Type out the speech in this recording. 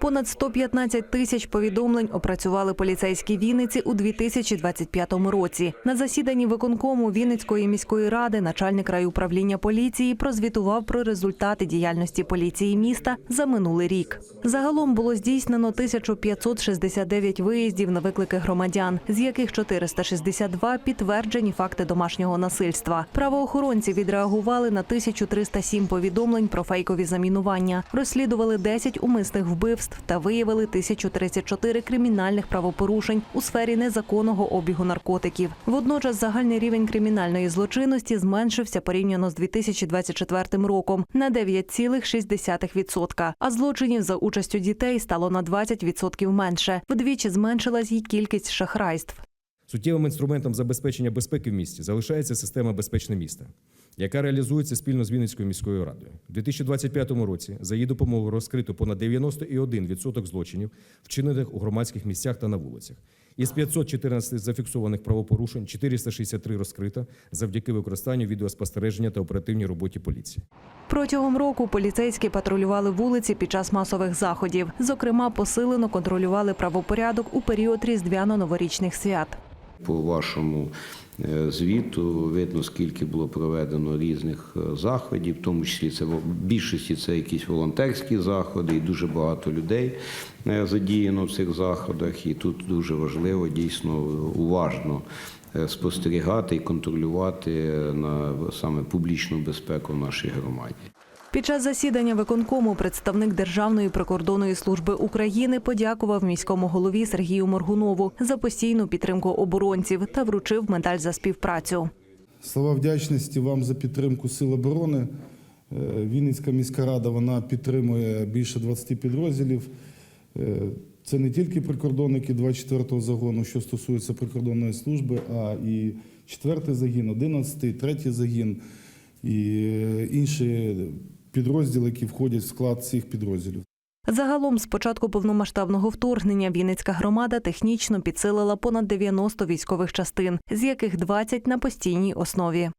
Понад 115 тисяч повідомлень опрацювали поліцейські Вінниці у 2025 році. На засіданні виконкому Вінницької міської ради начальник райуправління поліції прозвітував про результати діяльності поліції міста за минулий рік. Загалом було здійснено 1569 виїздів на виклики громадян, з яких 462 підтверджені факти домашнього насильства. Правоохоронці відреагували на 1307 повідомлень про фейкові замінування, розслідували 10 умисних вбивств та виявили 1034 кримінальних правопорушень у сфері незаконного обігу наркотиків. Водночас загальний рівень кримінальної злочинності зменшився порівняно з 2024 роком на 9,6%, а злочинів за участю дітей стало на 20% менше. Вдвічі зменшилась й кількість шахрайств. Суттєвим інструментом забезпечення безпеки в місті залишається система безпечне місто, яка реалізується спільно з Вінницькою міською радою. У 2025 році за її допомогою розкрито понад 91% злочинів, вчинених у громадських місцях та на вулицях. Із 514 зафіксованих правопорушень 463 розкрито завдяки використанню відеоспостереження та оперативній роботі поліції. Протягом року поліцейські патрулювали вулиці під час масових заходів. Зокрема, посилено контролювали правопорядок у період різдвяно-новорічних свят. По вашому е, звіту видно, скільки було проведено різних е, заходів, в тому числі це в більшості це якісь волонтерські заходи, і дуже багато людей е, задіяно в цих заходах. І тут дуже важливо дійсно уважно спостерігати і контролювати на саме публічну безпеку в нашій громаді. Під час засідання виконкому представник Державної прикордонної служби України подякував міському голові Сергію Моргунову за постійну підтримку оборонців та вручив медаль за співпрацю. Слова вдячності вам за підтримку Сил оборони. Е, Вінницька міська рада вона підтримує більше 20 підрозділів. Е, Це не тільки прикордонники 24-го загону, що стосується прикордонної служби, а і 4-й загін, 11-й, 3-й загін і е, інші підрозділи, які входять в склад цих підрозділів. Загалом, з початку повномасштабного вторгнення, Вінницька громада технічно підсилила понад 90 військових частин, з яких 20 на постійній основі.